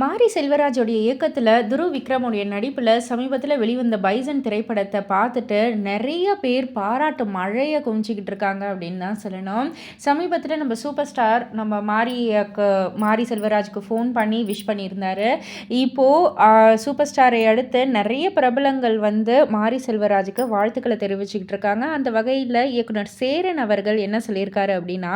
மாரி செல்வராஜோடைய இயக்கத்தில் துருவ் விக்ரமுடைய நடிப்பில் சமீபத்தில் வெளிவந்த பைசன் திரைப்படத்தை பார்த்துட்டு நிறைய பேர் பாராட்டு மழையை குவிஞ்சிக்கிட்டு இருக்காங்க அப்படின்னு தான் சொல்லணும். சமீபத்தில் நம்ம சூப்பர் ஸ்டார் நம்ம மாரிக்கு மாரி செல்வராஜுக்கு ஃபோன் பண்ணி விஷ் பண்ணியிருந்தார். இப்போது சூப்பர் ஸ்டாரை அடுத்து நிறைய பிரபலங்கள் வந்து மாரி செல்வராஜுக்கு வாழ்த்துக்களை தெரிவிச்சுக்கிட்டு இருக்காங்க. அந்த வகையில் இயக்குனர் சேரன் அவர்கள் என்ன சொல்லியிருக்காரு அப்படின்னா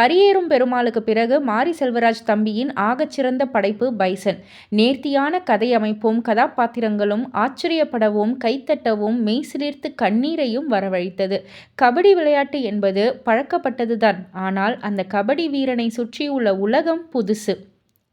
பரியேறும் பெருமாளுக்கு பிறகு மாரி செல்வராஜ் தம்பியின் ஆகச்சிறந்த படைப்பு பை பைசன் நேர்த்தியான கதை அமைப்பும் கதாபாத்திரங்களும் ஆச்சரியப்படவும் கைத்தட்டவும் மெய்சிலிர்த்து கண்ணீரையும் வரவழைத்தது. கபடி விளையாட்டு என்பது பழக்கப்பட்டதுதான். ஆனால் அந்த கபடி வீரனை சுற்றியுள்ள உலகம் புதுசு.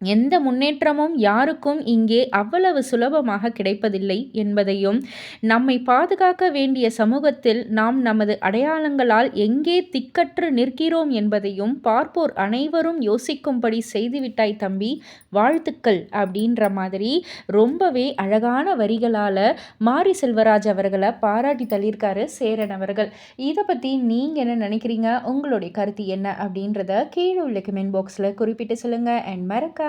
எந்த முன்னேற்றமும் யாருக்கும் இங்கே அவ்வளவு சுலபமாக கிடைப்பதில்லை என்பதையும் நம்மை பாதுகாக்க வேண்டிய சமூகத்தில் நாம் நமது அடையாளங்களால் எங்கே திக்கற்று நிற்கிறோம் என்பதையும் பார்ப்போர் அனைவரும் யோசிக்கும்படி செய்துவிட்டாய் தம்பி வாழ்த்துக்கள் அப்படின்ற மாதிரி ரொம்பவே அழகான வரிகளால் மாரி செல்வராஜ் அவர்களை பாராட்டி தள்ளியிருக்காரு சேரன் அவர்கள். இதை பற்றி நீங்கள் என்ன நினைக்கிறீங்க? உங்களுடைய கருத்து என்ன அப்படின்றத கீழே உள்ள கமெண்ட் பாக்ஸில் குறிப்பிட்டு சொல்லுங்கள் அண்ட் மறக்க